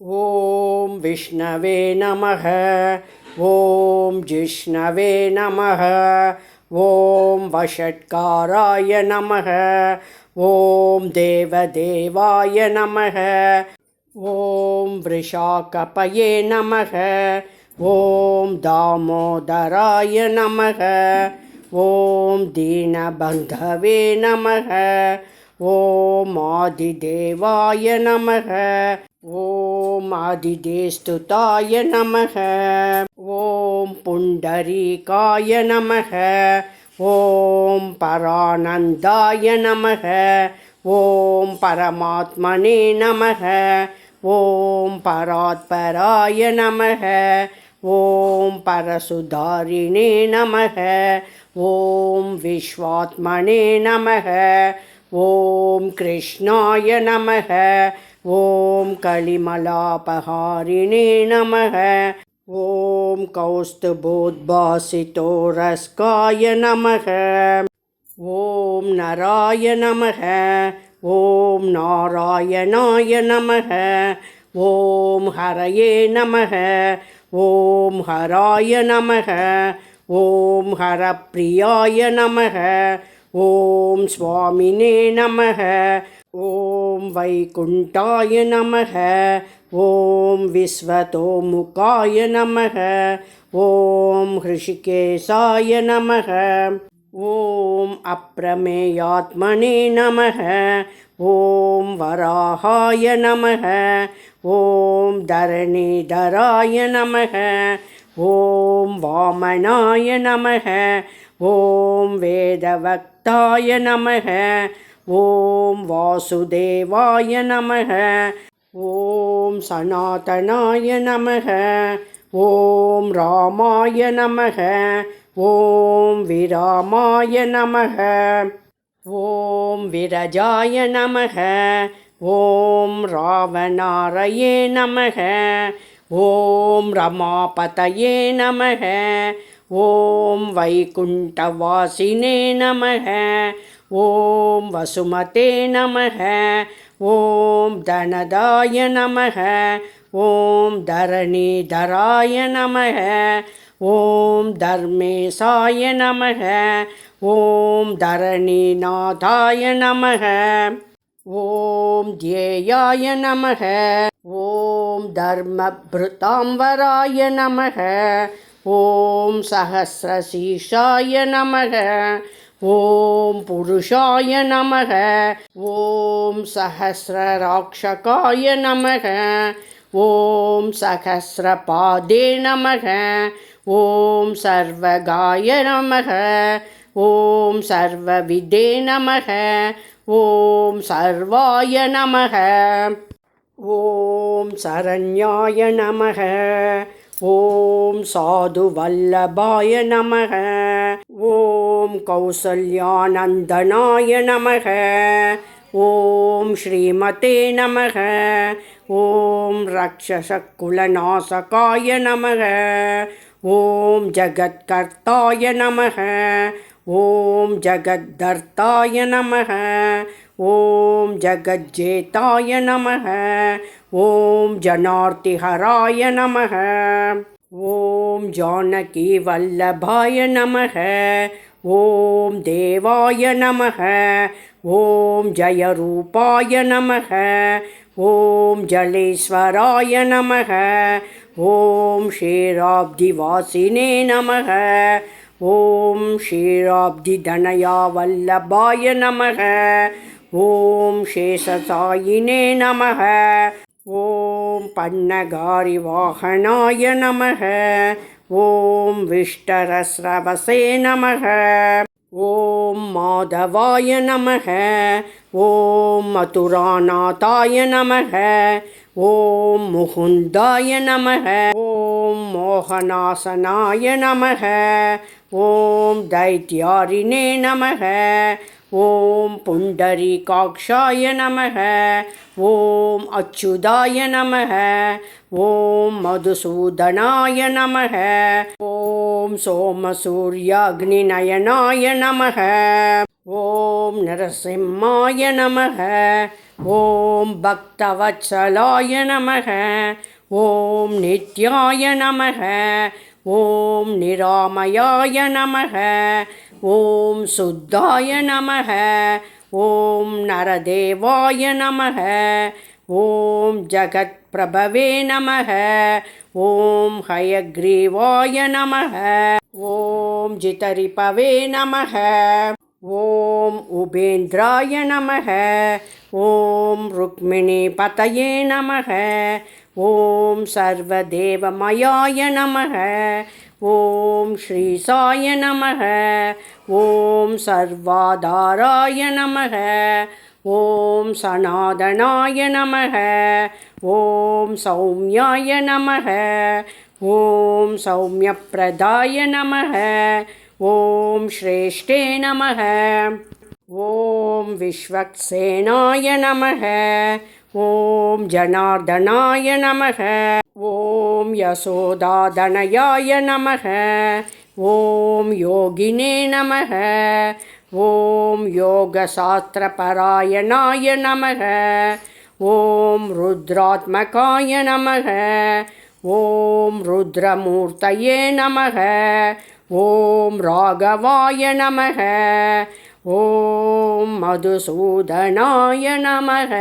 ஓம் விஷ்ணவே நமக. ஓம் ஜிஷ்ணவே நமக. ஓம் வஷட்காராய நமக. ஓம் தேவதேவாய நமக. ஓம் விஷாகபயே நமக. ஓம் தாமோதராய நமக. ஓம் தீனபந்தவே நமக. ஓம் ஆதிதேவாய நமக. ஓம் ஆதிதேஸ்துதாய நமக. ஓம் புண்டரீகாய நமக. ஓம் பரானந்தாய நமக. ஓம் பரமாத்மனே நமக. ஓம் பராத்பராய நமக. ஓம் பரசுதாரிணே நமக. ஓம் விஸ்வாத்மனே நமக. ஓம் கிருஷ்ணாய நமக. ஓம் கலிமலாபஹாரிணே நமக. ஓம் கௌஸ்துபோத்பாசிதோரஸ்காய நமக. ஓம் நராய நமக. ஓம் நாராயணாய நமக. ஓம் ஹரையே நமக. ஓம் ஹராய நமக. ஓம் ஹரப்பிரியாய நமக. ஓம் சுவாமினே நமக. ஓம் வைகுண்டாய நமக ஓம் விஸ்வதோமுகாய நமக ஓம் ஹிருஷிகேசாய நமக ஓம் அப்பிரமேயாத்மனே நமக ஓம் வராகாய நமக ஓம் தரணீதராய நமக ஓம் வாமனாய நமக ஓம் வேதவக்தாய நமக ஓம் வாசுதேவாய நமக. ஓம் சனாதனாய நமக. ஓம் ராமாய நமக. ஓம் விராமாய நமக. ஓம் விரஜாய நமக. ஓம் ராவணாரயே நமக. ஓம் ரமாபதயே நமக. ஓம் வைகுண்டவாசினே நமக. ॐ वसुमते नमः ॐ धनदाय नमः ॐ धरणीधराय नमः ॐ धर्मेशाय नमः ॐ धरणीनाथाय नमः ॐ ध्येयाय नमः ॐ धर्मभृताम्बराय नमः ॐ सहस्रशीर्षाय नमः ॐ पुरुषाय नमः। ॐ सहस्रराक्षकाय नमः। ॐ सहस्रपादे नमः। ॐ सर्वगाय नमः। ॐ सर्वविदे नमः। ॐ सर्वाय नमः। ॐ शरण्याय नमः। ஓம் சாது வல்லபாய நமக. ஓம் கௌசல்யானந்தனாய நமக. ஓம் ஸ்ரீமதே நமக. ஓம் ரக்ஷசக்குலநாசகாய நமக. ஓம் ஜகத்கர்த்தாய நமக. ஓம் ஜகத்தர்த்தாய நமக. ஓம் ஜகஜேதாய நமக. ஓம் ஜனார்த்திஹராய நமக. ஓம் ஜானகி வல்லபாய நமக. ஓம் தேவாய நமக. ஓம் ஜயரூபாய நமக. ஓம் ஜலேஸ்வராய நமக. ஓம் ஷேராப்திவாசினே நமக. ஓம் ஷேராப்திதனயா வல்லபாய நமக. ஓம் சேஷசாயினே நமக. ஓம் பன்னகாரி வாகனாய நமக. ஓம் விஷ்டரஸ்ரவசே நமக. ஓம் மாதவாய நமக. ஓம் மதுராநாதாய நமக. ஓம் முகுந்தாய நமக. ஓம் மோகனாசனாய நமக. ஓம் தைத்தியாரினே நமக. ஓம் புண்டரி காக்ஷாய நமக ஓம் அச்சுதாய நமக ஓம் மதுசூதனாய நமக ஓம் சோமசூரியாக்னி நயனாய நமக ஓம் நரசிம்மாய நமக ஓம் பக்தவச்சலாய நமக ஓம் நித்யாய நமக ஓம் நிராமயாய நமக ॐ शुद्धाय नमः ॐ नरदेवाय नमः ॐ जगत्प्रभवे नमः ॐ हयग्रीवाय नमः ॐ जितरिपवे नमः ॐ उपेन्द्राय नमः ॐ रुक्मिणीपतये नमः ॐ सर्वदेवमयाय नमः ஓம் ஸ்ரீ சாய நமக. ஓம் சர்வாதாராய நமக. ஓம் சனாதனாய நமக. ஓம் சௌமியாய நமக. ஓம் சௌமியப்பிரதாய நமக. ஓம் ஸ்ரேஷ்டே நமக. ஓம் விஸ்வக்சேனாய நமக. ஓம் ஜனார்தனாய நமக. ஓம் யசோதாதனயாய நமக. ஓம் யோகினே நமக. ஓம் யோகசாஸ்திரபராயணாய நமக. ஓம் ருத்ராத்மகாய நமக. ஓம் ருத்ரமூர்த்தயே நமக. ஓம் ராகவாய நமக. ॐ मधुसूदनाय नमः